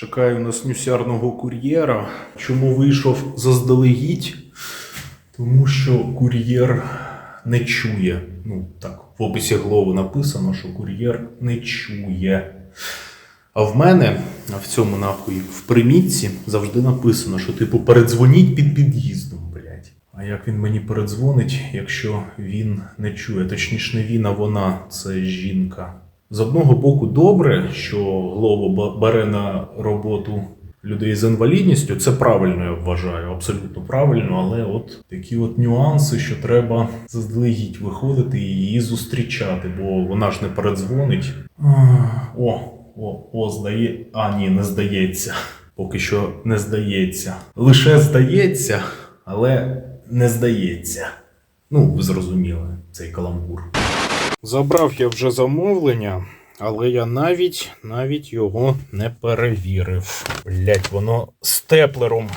Чекаю на снюсярного кур'єра. Чому вийшов заздалегідь? Тому що кур'єр не чує. Ну, так, в описі голови написано, що кур'єр не чує. А в мене в цьому нахуй в примітці завжди написано, що типу передзвоніть під під'їздом, блядь. А як він мені передзвонить, якщо він не чує? Точніше, не він, а вона це жінка. З одного боку, добре, що Глово бере на роботу людей з інвалідністю. Це правильно, я вважаю, абсолютно правильно, але от такі от нюанси, що треба заздалегідь виходити і її зустрічати, бо вона ж не передзвонить. О, о, о, здає. А, ні, не здається. Поки що не здається. Лише здається, але не здається. Ну, ви зрозуміли цей каламбур. Забрав я вже замовлення, але я навіть навіть його не перевірив. Блять, воно степлером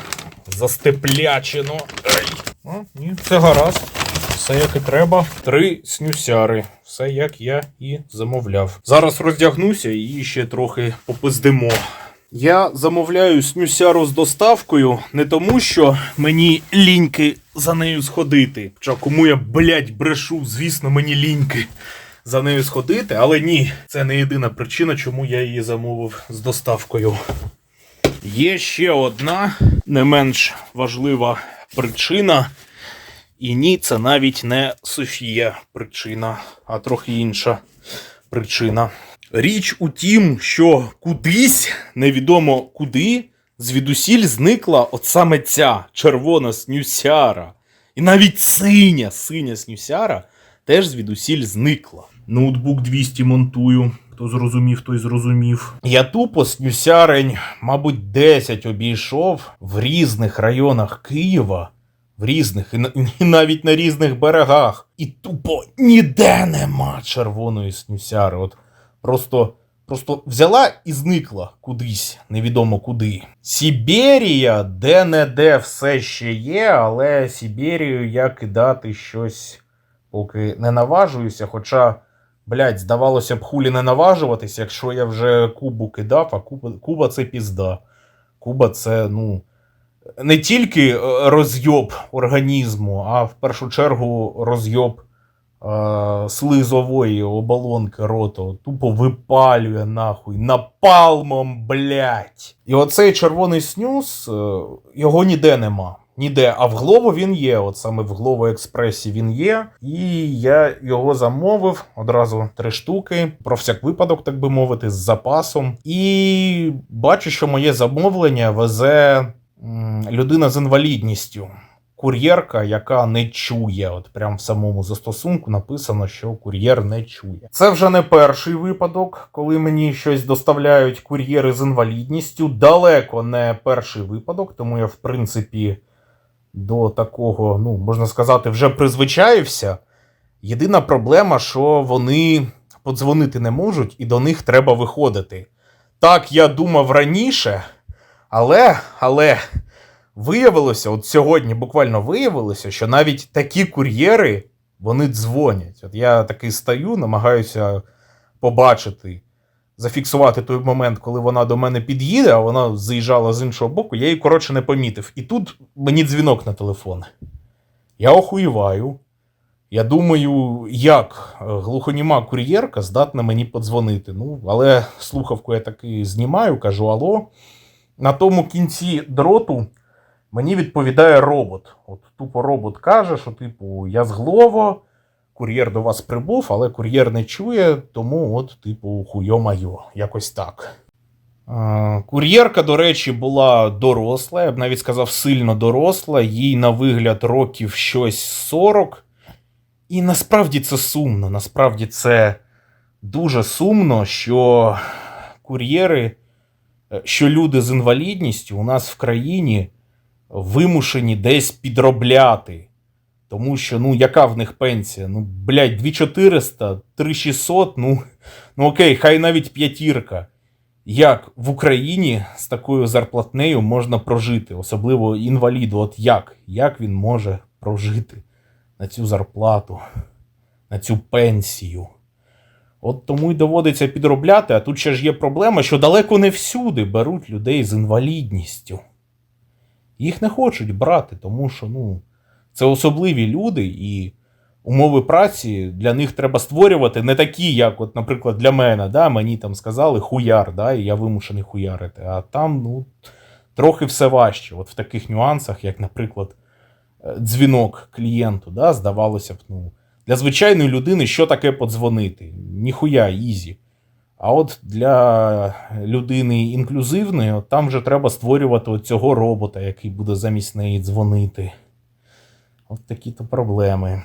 застеплячено. Ай. А, ні, все гаразд. Все як і треба. Три снюсяри. Все як я і замовляв. Зараз роздягнуся і ще трохи попиздимо. Я замовляю снюсяру з доставкою не тому, що мені ліньки за нею сходити. Хоча кому я, блядь, брешу, звісно, мені ліньки за нею сходити, але ні, це не єдина причина, чому я її замовив з доставкою. Є ще одна не менш важлива причина. І ні, це навіть не Софія причина, а трохи інша причина. Річ у тім, що кудись, невідомо куди, звідусіль зникла от саме ця червона снюсяра. І навіть синя, синя снюсяра теж звідусіль зникла. Ноутбук 200 монтую. Хто зрозумів, той зрозумів. Я тупо снюсярень, мабуть, 10 обійшов в різних районах Києва, в різних і, навіть на різних берегах. І тупо ніде нема червоної снюсяри. От просто, просто взяла і зникла кудись, невідомо куди. Сіберія де-не-де все ще є, але Сіберію я кидати щось поки не наважуюся. Хоча, блядь, здавалося б, хулі не наважуватися, якщо я вже Кубу кидав, а Куба, Куба це пізда. Куба це, ну. Не тільки е, розйоб організму, а в першу чергу розйоб слизової оболонки роту. Тупо випалює нахуй напалмом, блять. І оцей червоний снюс, е, його ніде нема. Ніде, а в Глово він є. От саме в Глово Експресі він є. І я його замовив одразу три штуки, про всяк випадок, так би мовити, з запасом. І бачу, що моє замовлення везе людина з інвалідністю. Кур'єрка, яка не чує. От прям в самому застосунку написано, що кур'єр не чує. Це вже не перший випадок, коли мені щось доставляють кур'єри з інвалідністю. Далеко не перший випадок, тому я, в принципі, до такого, ну, можна сказати, вже призвичаївся. Єдина проблема, що вони подзвонити не можуть, і до них треба виходити. Так я думав раніше, але, але виявилося, от сьогодні буквально виявилося, що навіть такі кур'єри вони дзвонять. От я такий стою, намагаюся побачити, зафіксувати той момент, коли вона до мене під'їде, а вона заїжджала з іншого боку, я її коротше не помітив. І тут мені дзвінок на телефон. Я охуєваю. Я думаю, як е, глухоніма кур'єрка здатна мені подзвонити. Ну, але слухавку я таки знімаю, кажу алло. На тому кінці дроту мені відповідає робот. От тупо робот каже, що, типу, я з Глово, кур'єр до вас прибув, але кур'єр не чує, тому от, типу, хуйо-майо, якось так. Кур'єрка, до речі, була доросла, я б навіть сказав, сильно доросла, їй на вигляд років щось 40. І насправді це сумно. Насправді це дуже сумно, що кур'єри, е, що люди з інвалідністю у нас в країні вимушені десь підробляти. Тому що, ну, яка в них пенсія? Ну, блядь, 2400, 3600, ну, ну окей, хай навіть п'ятірка. Як в Україні з такою зарплатнею можна прожити, особливо інваліду? От як? Як він може прожити на цю зарплату, на цю пенсію? От тому й доводиться підробляти, а тут ще ж є проблема, що далеко не всюди беруть людей з інвалідністю. Їх не хочуть брати, тому що ну, це особливі люди, і умови праці для них треба створювати не такі, як, от, наприклад, для мене. Да? Мені там сказали хуяр, да? і я вимушений хуярити. А там ну, трохи все важче. От в таких нюансах, як, наприклад, е, дзвінок клієнту, да? здавалося б, ну, для звичайної людини, що таке подзвонити? Ніхуя, ізі. А от для людини інклюзивної, от там вже треба створювати от цього робота, який буде замість неї дзвонити. От такі то проблеми.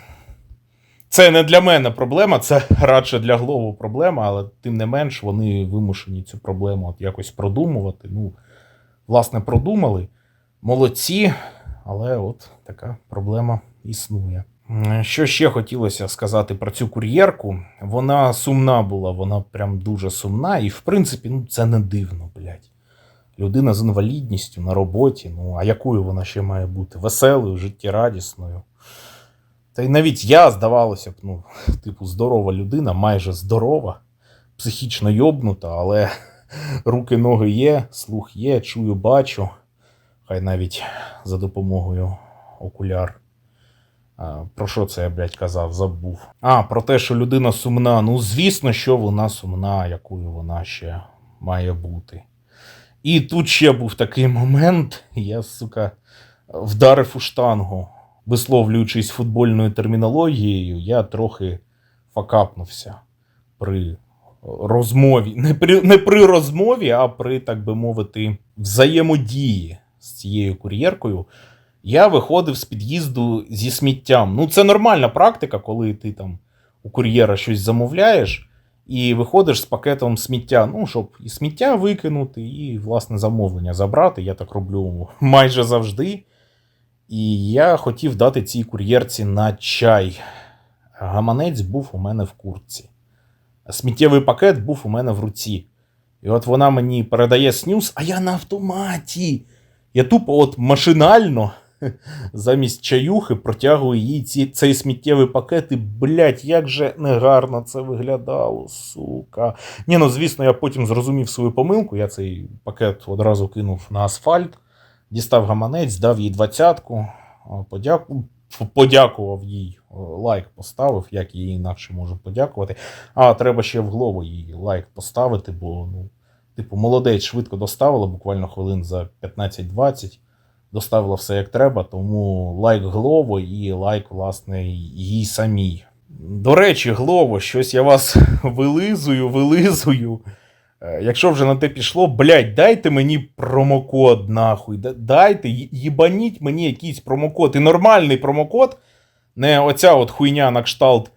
Це не для мене проблема, це радше для Глову проблема, але тим не менш вони вимушені цю проблему от якось продумувати. Ну, власне, продумали. Молодці, але от така проблема існує. Що ще хотілося сказати про цю кур'єрку? Вона сумна була, вона прям дуже сумна, і в принципі, ну це не дивно, блядь. Людина з інвалідністю на роботі, ну а якою вона ще має бути? Веселою, життєрадісною. Та й навіть я, здавалося б, ну, типу, здорова людина, майже здорова, психічно йобнута, але руки, ноги є, слух є, чую, бачу. Хай навіть за допомогою окуляр. Про що це я, блядь, казав, забув. А, про те, що людина сумна. Ну, звісно, що вона сумна, якою вона ще має бути. І тут ще був такий момент, я, сука, вдарив у штангу. Висловлюючись футбольною термінологією, я трохи факапнувся при розмові. Не при, не при розмові, а при, так би мовити, взаємодії з цією кур'єркою. Я виходив з під'їзду зі сміттям. Ну, це нормальна практика, коли ти там у кур'єра щось замовляєш і виходиш з пакетом сміття. Ну, щоб і сміття викинути, і власне замовлення забрати. Я так роблю майже завжди. І я хотів дати цій кур'єрці на чай. Гаманець був у мене в куртці. Сміттєвий пакет був у мене в руці. І от вона мені передає снюс, а я на автоматі. Я тупо от машинально замість чаюхи протягую їй ці, цей сміттєвий пакет, і, блядь, як же негарно це виглядало, сука. Ні, ну звісно, я потім зрозумів свою помилку. Я цей пакет одразу кинув на асфальт, дістав гаманець, дав їй двадцятку, подяку, подякував їй, лайк поставив, як їй інакше можу подякувати. А треба ще в голову їй лайк поставити, бо ну. Типу, молодець швидко доставила, буквально хвилин за 15-20. Доставила все як треба, тому лайк Глово і лайк, власне, їй самій. До речі, Глово, щось я вас вилизую, вилизую. Е, Якщо вже на те пішло, блядь, дайте мені промокод, нахуй. Дайте, їбаніть мені якийсь промокод. І нормальний промокод, не оця от хуйня на кшталт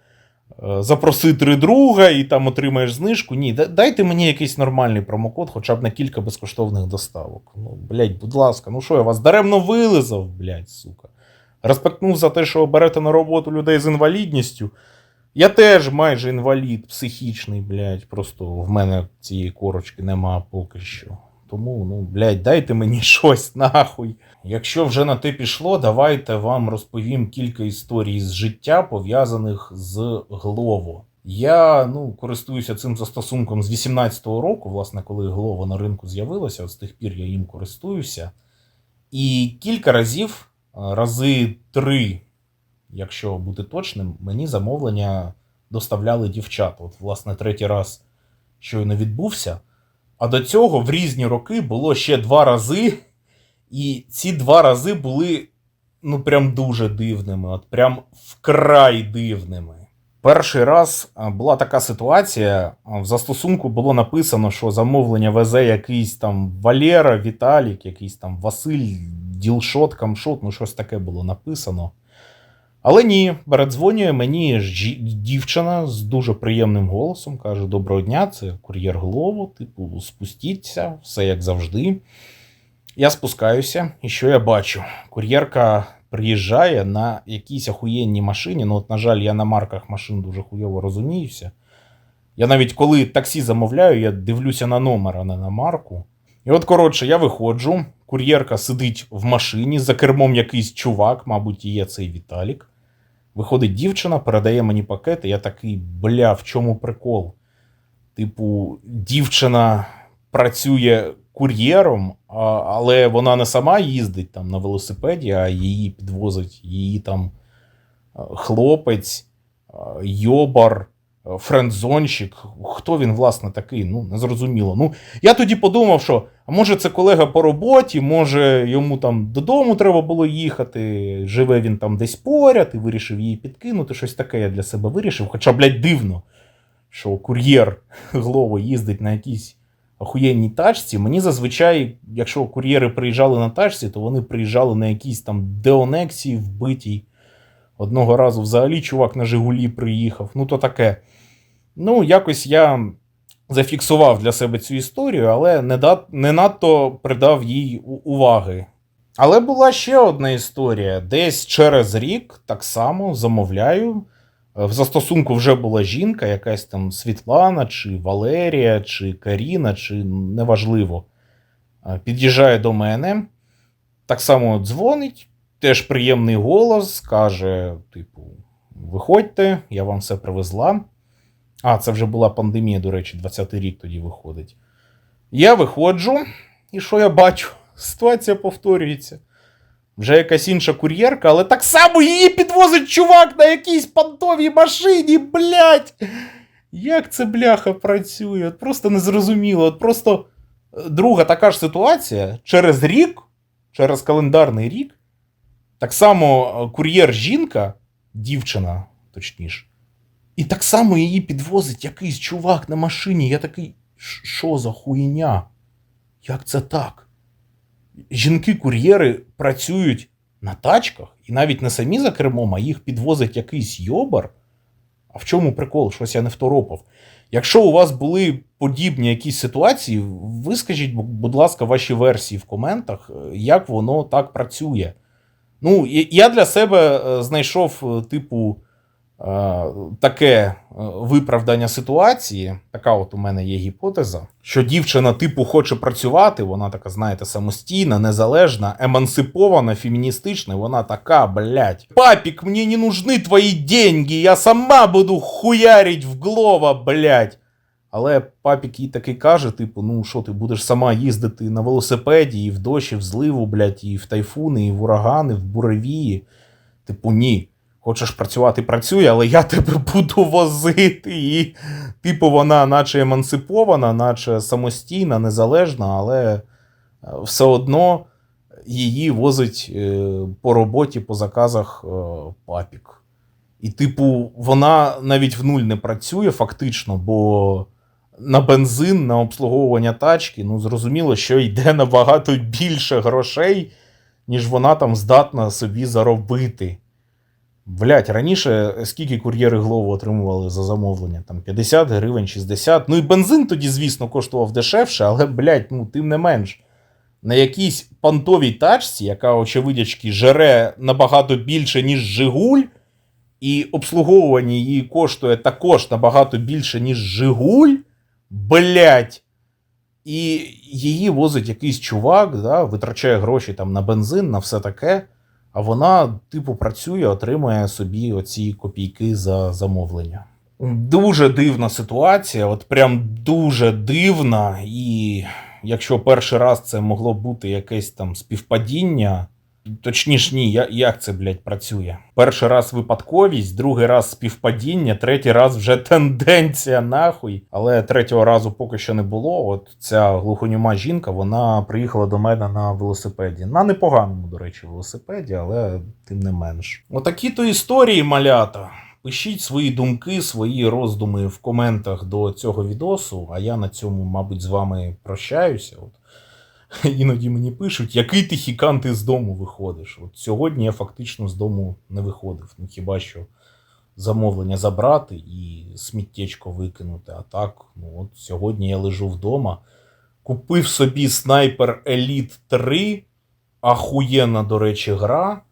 запроси три друга і там отримаєш знижку. Ні, дайте мені якийсь нормальний промокод, хоча б на кілька безкоштовних доставок. Ну, блядь, будь ласка, ну що я вас даремно вилизав, блядь, сука. Респектнув за те, що берете на роботу людей з інвалідністю. Я теж майже інвалід психічний, блядь. Просто в мене цієї корочки нема поки що. Тому, ну, блядь, дайте мені щось нахуй. Якщо вже на те пішло, давайте вам розповім кілька історій з життя, пов'язаних з Глово. Я ну, користуюся цим застосунком з 18-го року, власне, коли Глово на ринку з'явилося, з тих пір я їм користуюся. І кілька разів, рази три, якщо бути точним, мені замовлення доставляли дівчата. От, власне, третій раз щойно відбувся. А до цього в різні роки було ще два рази, і ці два рази були ну прям дуже дивними, от прям вкрай дивними. Перший раз була така ситуація. В застосунку було написано, що замовлення везе якийсь там Валера, Віталік, якийсь там Василь, Ділшот, Камшот, ну щось таке було написано. Але ні, передзвонює мені дівчина з дуже приємним голосом, каже: Доброго дня, це кур'єр голову, типу, спустіться, все як завжди. Я спускаюся, і що я бачу? Кур'єрка приїжджає на якійсь охуєнній машині. Ну, от, на жаль, я на марках машин дуже хуйово розуміюся. Я навіть коли таксі замовляю, я дивлюся на номер, а не на марку. І от, коротше, я виходжу, кур'єрка сидить в машині, за кермом якийсь чувак, мабуть, і є цей Віталік. Виходить дівчина, передає мені пакет, і я такий, бля, в чому прикол? Типу, дівчина працює кур'єром, але вона не сама їздить там на велосипеді, а її підвозить її там е, хлопець, е, йобар, френдзонщик. Хто він, власне, такий? Ну, незрозуміло. Ну, я тоді подумав, що може це колега по роботі, може йому там додому треба було їхати, живе він там десь поряд і вирішив її підкинути. Щось таке я для себе вирішив. Хоча, блядь, дивно, що кур'єр Глово їздить на якійсь охуєнній тачці. Мені зазвичай, якщо кур'єри приїжджали на тачці, то вони приїжджали на якійсь там Деонексі вбитій. Одного разу взагалі чувак на Жигулі приїхав. Ну, то таке. Ну, якось я зафіксував для себе цю історію, але не, да, не надто придав їй уваги. Але була ще одна історія. Десь через рік так само замовляю. Е, В застосунку вже була жінка, якась там Світлана, чи Валерія, чи Каріна, чи неважливо. Е, Під'їжджає до мене, так само дзвонить, теж приємний голос, каже: типу, виходьте, я вам все привезла. А, це вже була пандемія, до речі, 20-й рік тоді виходить. Я виходжу, і що я бачу? Ситуація повторюється. Вже якась інша кур'єрка, але так само її підвозить чувак на якійсь понтовій машині, блядь! Як це бляха працює? От просто незрозуміло. От просто е, друга така ж ситуація через рік, через календарний рік, так само е, кур'єр жінка, дівчина, точніше, і так само її підвозить якийсь чувак на машині. Я такий, що за хуйня? Як це так? Жінки-кур'єри працюють на тачках і навіть не самі за кермом, а їх підвозить якийсь йобар. А в чому прикол? Щось я не второпав. Якщо у вас були подібні якісь ситуації, ви скажіть, бу- будь ласка, ваші версії в коментах, е, як воно так працює. Ну, я для себе е, знайшов, е, типу, таке е, виправдання ситуації. Така от у мене є гіпотеза, що дівчина, типу, хоче працювати, вона така, знаєте, самостійна, незалежна, емансипована, феміністична, вона така, блядь. Папік, мені не нужны твої деньги, я сама буду хуярить в Глова, блядь. Але папік їй таки каже: типу, ну що ти будеш сама їздити на велосипеді і в дощ, і в зливу, блядь, і в тайфуни, і в урагани, в буревії. Типу, ні. Хочеш працювати, працюй, але я тебе буду возити. І, типу, вона наче емансипована, наче самостійна, незалежна, але е, все одно її возить е, по роботі, по заказах е, папік. І, типу, вона навіть в нуль не працює фактично, бо на бензин, на обслуговування тачки, ну зрозуміло, що йде набагато більше грошей, ніж вона там здатна собі заробити. Блять, раніше скільки кур'єри Глову отримували за замовлення? Там 50 гривень, 60. Ну і бензин тоді, звісно, коштував дешевше, але, блять, ну тим не менш. На якійсь понтовій тачці, яка, очевидячки, жере набагато більше, ніж Жигуль, і обслуговування її коштує також набагато більше, ніж Жигуль, блять. І її возить якийсь чувак, да, витрачає гроші там на бензин, на все таке. А вона, типу, працює, отримує собі оці копійки за замовлення. Дуже дивна ситуація, от прям дуже дивна. І якщо перший раз це могло бути якесь там співпадіння, точніше, ні, я- як це, блядь, працює? Перший раз випадковість, другий раз співпадіння, третій раз вже тенденція нахуй. Але третього разу поки що не було. От ця глухоніма жінка, вона приїхала до мене на велосипеді. На непоганому, до речі, велосипеді, але тим не менш. Отакі то історії, малята. Пишіть свої думки, свої роздуми в коментах до цього відосу, а я на цьому, мабуть, з вами прощаюся. От. Іноді мені пишуть, який ти хікан ти з дому виходиш. От сьогодні я фактично з дому не виходив. Ну хіба що замовлення забрати і сміттєчко викинути. А так, ну от сьогодні я лежу вдома, купив собі снайпер Elite 3, ахуєнна, до речі, гра,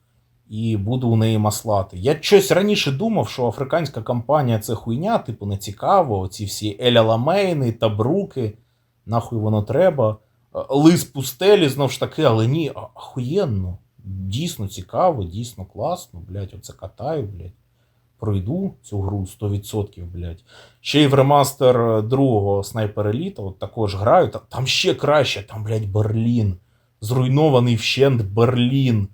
і буду у неї маслати. Я щось раніше думав, що африканська компанія це хуйня, типу, не цікаво. Оці всі Еля Ламейни, Табруки, нахуй воно треба. Лис пустелі, знов ж таки, але ні, ахуєнно. Дійсно цікаво, дійсно класно, блядь, оце катаю, блядь. пройду цю гру 100%, блядь. Ще й в ремастер другого Sniper Elite от також граю. Та- Там ще краще, там, блядь, Берлін. Зруйнований вщент Берлін.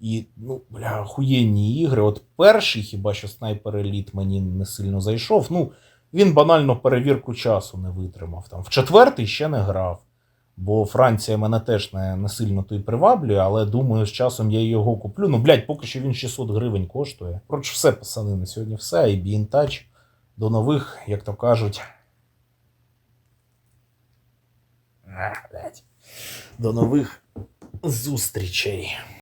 І, ну, бля, охуєнні ігри. От перший, хіба що Sniper Elite мені не сильно зайшов. Ну, він банально перевірку часу не витримав. Там. В четвертий ще не грав. Бо Франція мене теж не, не сильно то й приваблює, але думаю, з часом я його куплю. Ну, блядь, поки що він 600 гривень коштує. Коротше, все, пацани, на сьогодні все. І бінтач. До нових, як то кажуть. До нових зустрічей.